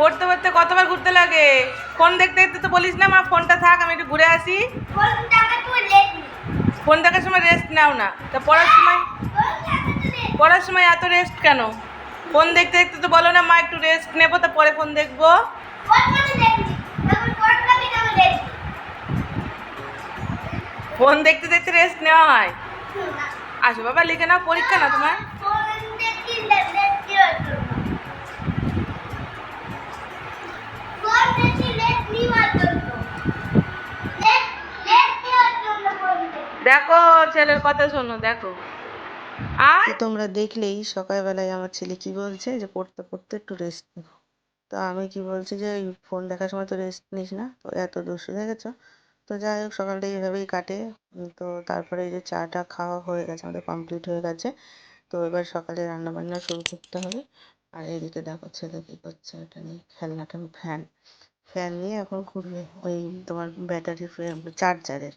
পড়তে পড়তে কতবার ঘুরতে লাগে? ফোন দেখতে দেখতে তো বলিস না মা ফোনটা থাক আমি একটু ঘুরে আসি। ফোন দেখার সময় রেস্ট নাও না। তা পড়ার সময় পড়ার সময় এত রেস্ট কেন? ফোন দেখতে দেখতে তো বলো না মা একটু রেস্ট নেব তা পরে ফোন দেখব। ফোন দেখতে দেখতে রেস্ট নেওয়া হয়। আসো বাবা লিখে নাও পরীক্ষা না তোমার? দেখো, ছেলের কথা শোনো, দেখো। আর? তোমরা দেখলেই সকালবেলায় আমার ছেলে কি বলছে যে, পড়তে পড়তে একটু রেস্ট নেব তো আমি কি বলছি যে ফোন দেখার সময় তো রেস্ট নিস না, তো এত দুষ্টু দেখেছ? তো যাই হোক, সকালটা এইভাবেই কাটে। তো তারপরে এই যে চাটা খাওয়া হয়ে গেছে, আমাদের কমপ্লিট হয়ে গেছে। তো এবার সকালে রান্না বান্না শুরু করতে হবে। আর এদিকে দেখো, ছেলে কি করছে, এটা নিয়ে খেলনাটা ফ্যান ফ্যান নিয়ে এখন ঘুরবে। ওই তোমার ব্যাটারি চার্জারের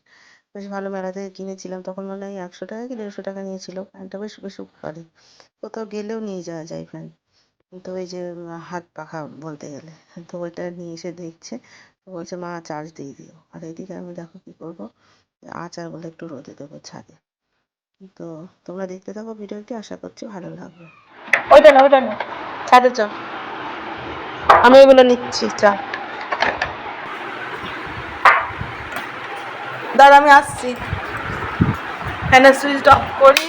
বেশ ভালো মেলা থেকে কিনেছিলাম। তখন মনে হয় একশো টাকা কি দেড়শো টাকা নিয়েছিল। ফ্যানটা বেশ বেশ উপকারী। কোথাও গেলেও নিয়ে যাওয়া যায় ফ্যান তো ওই যে হাত পাখা বলতে গেলে। তো ওইটা নিয়ে এসে দেখছে। তো বলছে মা চার্জ দিয়ে দিও। আর এদিকে আমি দেখো কি করব? আচারগুলো একটু রোদে দেবো ছাদে। তো তোমরা দেখতে থাকো ভিডিওটি। আশা করছি ভালো লাগবে। ওইটা না ওইটা না। ছাদে চল। আমি এগুলো নিচ্ছি চা দাদা আমি আসছি। ফ্যানের সুইচ অফ করি।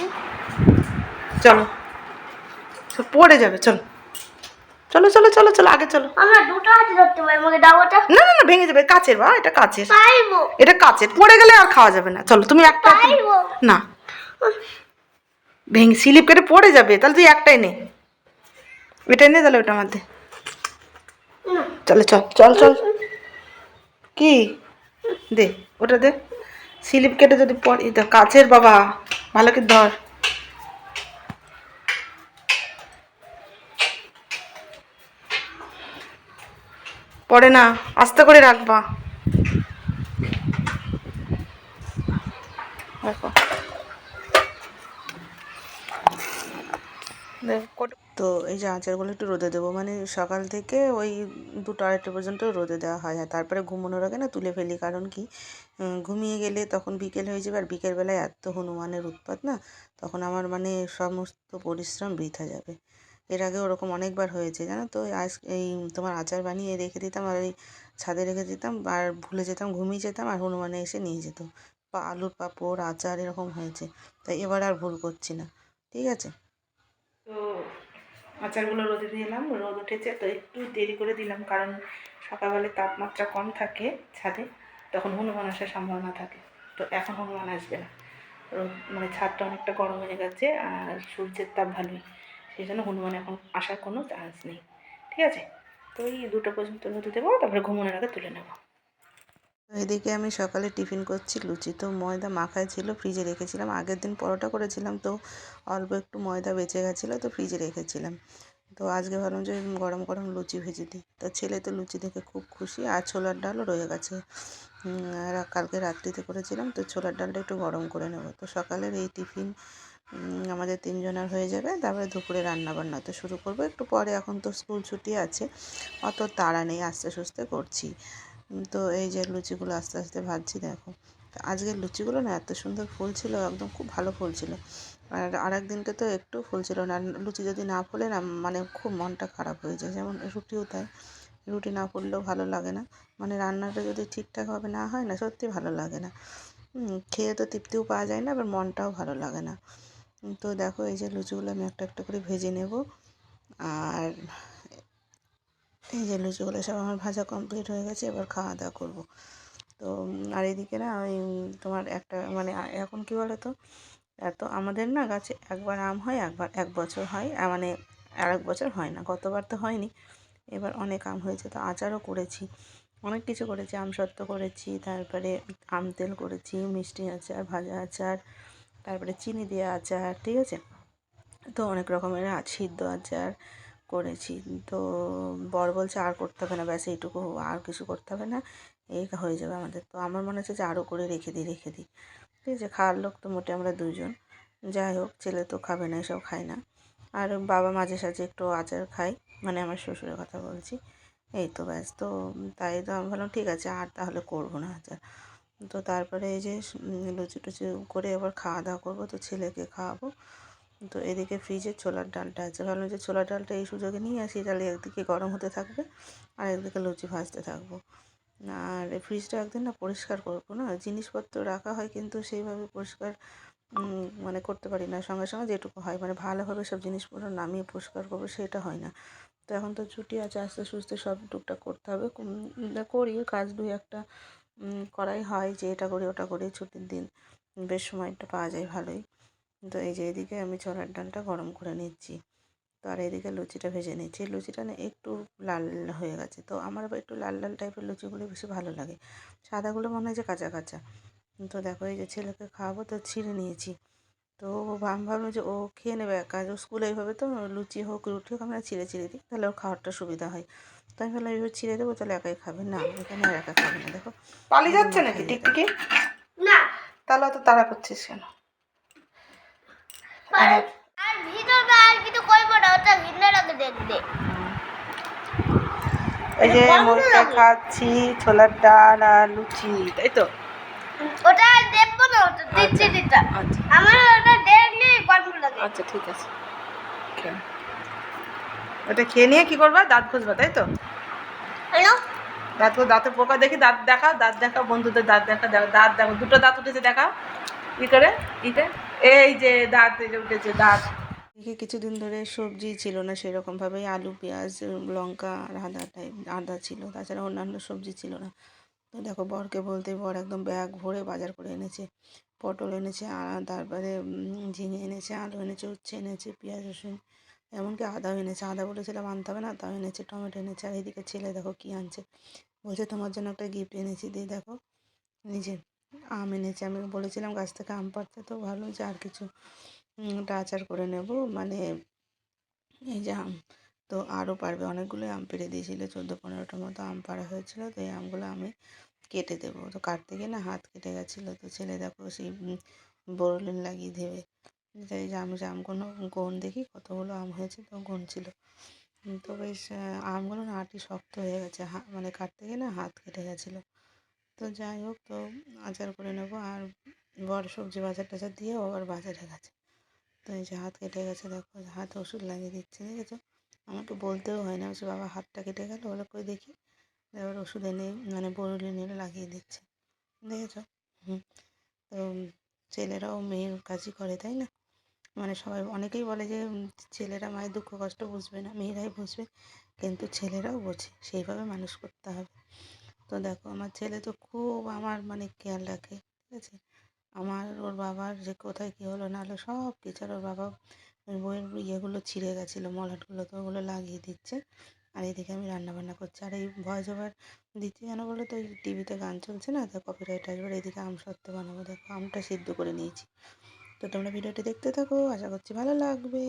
চলো। পড়ে যাবে চলো। চলো চলো চলো চলো আগে চলো। আমরা দুটো হাতে ধরতে পারি আমাকে দাও ওটা। না না না ভেঙে যাবে কাচের বা এটা কাচের। পাইবো। এটা কাচের পড়ে গেলে আর খাওয়া যাবে না। চলো তুমি একটা না। ভেঙে স্লিপ কেটে পড়ে যাবে তাহলে তুই একটাই নে। এটাই নে তাহলে ওটা মধ্যে। চলো চল চল চল। কি? দে ওটা দে। স্লিপ কেটে যদি পড়ি কাছের বাবা ভালো কি ধর। পড়ে না, আস্তে করে রাখবা। দেখো দেখ, কত- তো এই যে আচারগুলো একটু রোদে দেবো মানে সকাল থেকে ওই দুটো আড়াইটা পর্যন্ত রোদে দেওয়া হয়। আর তারপরে ঘুমানোর আগে না তুলে ফেলি, কারণ কি ঘুমিয়ে গেলে তখন বিকেল হয়ে যাবে, আর বিকেলবেলায় এত হনুমানের উৎপাত না, তখন আমার মানে সমস্ত পরিশ্রম বৃথা যাবে। এর আগে ওরকম অনেকবার হয়েছে, জানো তো? আজ এই তোমার আচার বানিয়ে রেখে দিতাম, আর এই ছাদে রেখে দিতাম, আর ভুলে যেতাম, ঘুমিয়ে যেতাম, আর হনুমানে এসে নিয়ে যেত। বা আলুর পাঁপড়, আচার এরকম হয়েছে। তাই এবার আর ভুল করছি না, ঠিক আছে? তো আচারগুলো রোদে দিয়ে এলাম, রোদ উঠেছে, তো একটু দেরি করে দিলাম কারণ সকালবেলায় তাপমাত্রা কম থাকে ছাদে, তখন হনুমান আসার সম্ভাবনা থাকে। তো এখন হনুমান আসবে না। রোদ মানে ছাদটা অনেকটা গরম হয়ে গেছে আর সূর্যের তাপ ভালোই। সেই জন্য হনুমান এখন আসার কোনো চান্স নেই। ঠিক আছে? তো এই দুটো পর্যন্ত রোদে দেবো, তারপরে ঘুমানোর আগে তুলে নেব। এদিকে আমি সকালে টিফিন করছি, লুচি তো ময়দা মাখায় ছিল, ফ্রিজে রেখেছিলাম। আগের দিন পরোটা করেছিলাম তো অল্প একটু ময়দা বেঁচে গেছিল তো ফ্রিজে রেখেছিলাম। তো আজকে ভাবলাম যে গরম গরম লুচি ভেজে দিই। তো ছেলে তো লুচি দেখে খুব খুশি আর ছোলার ডালও রয়ে গেছে। কালকে রাত্রিতে করেছিলাম তো ছোলার ডালটা একটু গরম করে নেব। তো সকালের এই টিফিন আমাদের তিনজনের হয়ে যাবে, তারপরে দুপুরে রান্না বান্না তো শুরু করব। একটু পরে এখন তো স্কুল ছুটি আছে, অত তাড়া নেই, আস্তে সুস্তে করছি। তো এই যে লুচিগুলো আস্তে আস্তে ভাজছি, দেখো। আজকের লুচিগুলো না এত সুন্দর ফুল ছিল, একদম খুব ভালো ফুল ছিল। আর আরেক দিনকে তো একটু ফুল ছিল না লুচি যদি না ফুলে না মানে খুব মনটা খারাপ হয়ে যায়। যেমন রুটিও তাই, রুটি না ফুললেও ভালো লাগে না। মানে রান্নাটা যদি ঠিকঠাকভাবে না হয় না, সত্যি ভালো লাগে না। খেয়ে তো তৃপ্তিও পাওয়া যায় না, আবার মনটাও ভালো লাগে না। তো দেখো এই যে লুচিগুলো আমি একটা একটা করে ভেজে নেব। আর এই যে লুচিগুলো সব আমার ভাজা কমপ্লিট হয়ে গেছে, এবার খাওয়া দাওয়া করব। তো আর এদিকে না ওই তোমার একটা মানে এখন কি বলো তো এত আমাদের না গাছে একবার আম হয়, একবার, এক বছর হয় মানে আর এক বছর হয় না, গতবার তো হয়নি। এবার অনেক আম হয়েছে, তো আচারও করেছি। অনেক কিছু করেছি, আম সত্ত্ব করেছি, তারপরে আম তেল করেছি, মিষ্টি আচার, ভাজা আচার, তারপরে চিনি দেওয়া আচার, ঠিক আছে? তো অনেক রকমের সিদ্ধ আচার করেছি। তো বর বলছে, আর করতে হবে না, ব্যাস এইটুকু, আর কিছু করতে হবে না, এই হয়ে যাবে আমাদের। তো আমার মনে হচ্ছে যে, আরও করে রেখে দিই রেখে দিই। ঠিক আছে, খাওয়ার লোক তো মোটে আমরা দুজন। যাই হোক, ছেলে তো খাবে না, এসব খায় না। আর বাবা মাঝে সাঝে একটু আচার খায় মানে আমার শ্বশুরের কথা বলছি। এই তো ব্যাস, তো তাই তো আমি ভাবলাম, ঠিক আছে, আর তাহলে করব না আচার। তো তারপরে এই যে লুচি টুচি করে এবার খাওয়া দাওয়া করব, তো ছেলেকে খাওয়াবো। তো এদিকে ফ্রিজে ছোলার ডালটা আছে। ভাবলাম যে ছোলার ডালটা এই সুযোগে নিয়ে আসি, তাহলে একদিকে গরম হতে থাকবে আর একদিকে লুচি ভাজতে থাকব। আর ফ্রিজটা একদিন না পরিষ্কার করব না, জিনিসপত্র রাখা হয় কিন্তু সেইভাবে পরিষ্কার মানে করতে পারি না। সঙ্গে সঙ্গে যেটুকু হয় মানে ভালোভাবে সব জিনিসপত্র নামিয়ে পরিষ্কার করব সেটা হয় না। তো এখন তো ছুটি আছে, আস্তে সুস্তে সব টুকটাক করতে হবে। করি, কাজ দুই একটা করাই হয় যে এটা করি, ওটা করি, ছুটির দিন বেশ সময়টা পাওয়া যায় ভালোই। তো এই যে এদিকে আমি ছোলার ডালটা গরম করে নিচ্ছি। তো আর এদিকে লুচিটা ভেজে নিচ্ছি। লুচিটা না একটু লাল হয়ে গেছে। তো আমার একটু লাল লাল টাইপের লুচিগুলো বেশি ভালো লাগে। সাদাগুলো মনে হয় যে কাঁচা কাঁচা। তো দেখো এই যে ছেলেকে খাওয়াবো তো ছিঁড়ে নিয়েছি। তো আমি ভাবলাম যে ও খেয়ে নেবে কাজ স্কুলে এইভাবে তো লুচি হোক রুটি হোক আমরা ছিঁড়ে ছিঁড়ে দিই তাহলে ওর খাওয়ারটা সুবিধা হয়। তো আমি ভাবলাম এইভাবে ছিঁড়ে দেবো তাহলে একাই খাবে। না এখানে আর একা খাবে না দেখো। পালিয়ে যাচ্ছে নাকি টিকটিকি? না। তাহলে অত তাড়া করছিস কেন? আর আর আর কিছু করব না ওটা ভিডিওর দেখবে এই যে মুড়িটা খাচ্ছি ছোলার ডাল আর লুচি তাই তো? ওটা দেখব না ওটা দিচ্ছি দিটা আচ্ছা। আমার ওটা দেখলে গল্প লাগে। আচ্ছা ঠিক আছে। ওটা খেয়ে নিয়ে কি করবা? দাঁত ঘষবা তাই তো? হ্যালো? দাঁত ঘষ- দাঁতে পোকা দেখি দাঁত দেখাও দাঁত দেখাও বন্ধুদের দাঁত দেখা দাঁত দেখো দুটো দাঁত উঠেছে দেখাও ই করে? ইতে? এই যে দাঁত উঠেছে দাঁত। এদিকে কিছুদিন ধরে সবজি ছিল না সেরকমভাবেই আলু, পেঁয়াজ, লঙ্কা আর আদা টাইপ আদা ছিল। তাছাড়া অন্যান্য সবজি ছিল না। তো দেখো বরকে বলতে বর একদম ব্যাগ ভরে বাজার করে এনেছে। পটল এনেছে আর তারপরে ঝিঙে এনেছে, আলু এনেছে, উচ্ছে এনেছে, পেঁয়াজ, রসুন, এমনকি আদাও এনেছে। আদা বলেছিলাম আনতে হবে না, তাও এনেছে, টমেটো এনেছে। আর এদিকে ছেলে দেখো কী আনছে। বলছে তোমার জন্য একটা গিফট এনেছি, দিয়ে দেখো নিজে আম এনেছে। আমি বলেছিলাম গাছ থেকে আম পাড়তে তো ভালো যে আর কিছু ওটা আচার করে নেব। মানে এই যে আম, তো আরও পারবে। অনেকগুলো আম পেড়ে দিয়েছিল, চোদ্দ পনেরোটার মতো আম পাড়া হয়েছিল। তো এই আমগুলো আমি কেটে দেবো। তো কাটতে গিয়ে না হাত কেটে গেছিল। তো ছেলে দেখো সেই বোরলিন লাগিয়ে দেবে। তাই যে আমি যে আমগুলো গুণ দেখি, কতগুলো আম হয়েছে তো গুণ ছিল। তো বেশ আমগুলো না আটি শক্ত হয়ে গেছে। মানে কাটতে গিয়ে না হাত কেটে গেছিল। তো যাই হোক, তো আচার করে নেব আর বড় সবজি বাজার টাজার দিয়ে আবার বাজারে গেছে। তো এই যে হাত কেটে গেছে, দেখো হাতে ওষুধ লাগিয়ে দিচ্ছে, দেখেছ? আমাকে বলতেও হয় না, বলছে, বাবা, হাতটা কেটে গেল বলে কই দেখি? এবার ওষুধ এনে মানে বরুলি নিয়ে লাগিয়ে দিচ্ছে, দেখেছ? হুম, তো ছেলেরাও মেয়ের কাজই করে, তাই না? মানে সবাই, অনেকেই বলে যে ছেলেরা মায়ের দুঃখ কষ্ট বুঝবে না, মেয়েরাই বুঝবে। কিন্তু ছেলেরাও বোঝে, সেইভাবে মানুষ করতে হবে। তো দেখো, আমার ছেলে তো খুব আমার মানে খেয়াল রাখে, ঠিক আছে? আমার, ওর বাবার যে কোথায় কী হলো না হলো সব কিছু ওর বাবা বইয়ের ইয়েগুলো ছিঁড়ে গেছিল মলাটগুলো তো ওগুলো লাগিয়ে দিচ্ছে, আর এদিকে আমি রান্না বান্না করছি, আর এই ভয়েস ওভার দিচ্ছি কেন বলো তো, এই টিভিতে গান চলছে না, তো কপিরাইট আসবে, এদিকে আম সত্ত্ব বানাবো, দেখো, আমটা সিদ্ধ করে নিয়েছি। তো তোমরা ভিডিওটি দেখতে থাকো, আশা করছি ভালো লাগবে।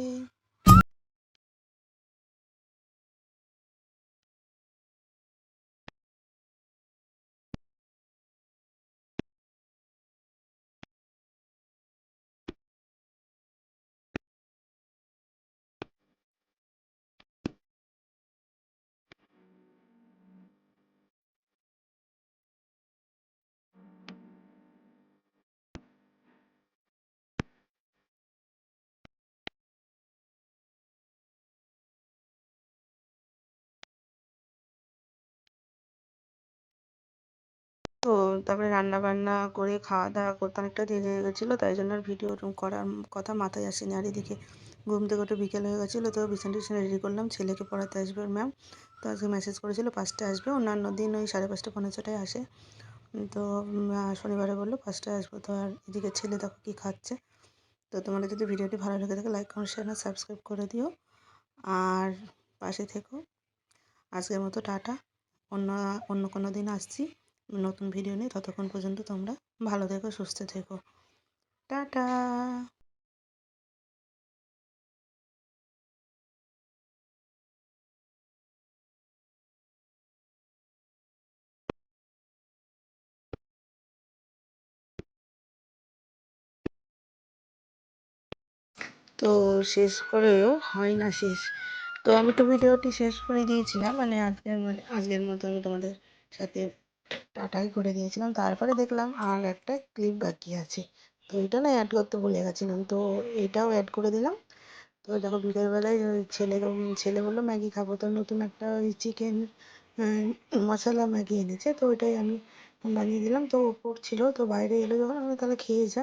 তো তারপরে রান্না বান্না করে খাওয়া দাওয়া করতে অনেকটা দেরি হয়ে গেছিল, তাই জন্য আর ভিডিও করার কথা মাথায় আসেনি। আর এদিকে ঘুম থেকে উঠে বিকেল হয়ে গেছিল, তো বিছানা টিছানা রেডি করলাম, ছেলেকে পড়াতে আসবে ম্যাম তো আজকে মেসেজ করেছিল পাঁচটায় আসবে, অন্যান্য দিন ওই সাড়ে পাঁচটা, পৌনে ছটায় আসে। তো শনিবারে বলল পাঁচটায় আসব, তো আর এদিকে ছেলে দেখো কী খাচ্ছে। তো তোমাদের যদি ভিডিওটি ভালো লেগে থাকে লাইক কমেন্ট শেয়ার সাবস্ক্রাইব করে দিও। আর পাশে থেকো। আজকের মতো টাটা। অন্য অন্য কোনো দিন আসছি। নতুন ভিডিও নিয়ে, ততক্ষণ পর্যন্ত তোমরা ভালো থেকো, সুস্থ থেকো। টাটা! তো শেষ করেও হয় না শেষ। তো আমি তো ভিডিওটি শেষ করে দিয়েছিলাম মানে আজকের মানে আজকের মতো আমি তোমাদের সাথে টাটাই করে দিয়েছিলাম। তারপরে দেখলাম আর একটা ক্লিপ বাকি আছে। তো এটা না অ্যাড করতে ভুলে গেছিলাম। তো এটাও অ্যাড করে দিলাম। তো দেখো বিকেলবেলায় ছেলে ছেলে বলল, ম্যাগি খাব। তো নতুন একটা ওই চিকেন মশলা ম্যাগি এনেছে। তো ওইটাই আমি বানিয়ে দিলাম। তো ও পড়ছিল তো বাইরে এলো যখন, আমি তাহলে খেয়ে যা।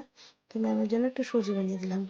তো ম্যামের জন্য একটু সুজি বানিয়ে দিলাম।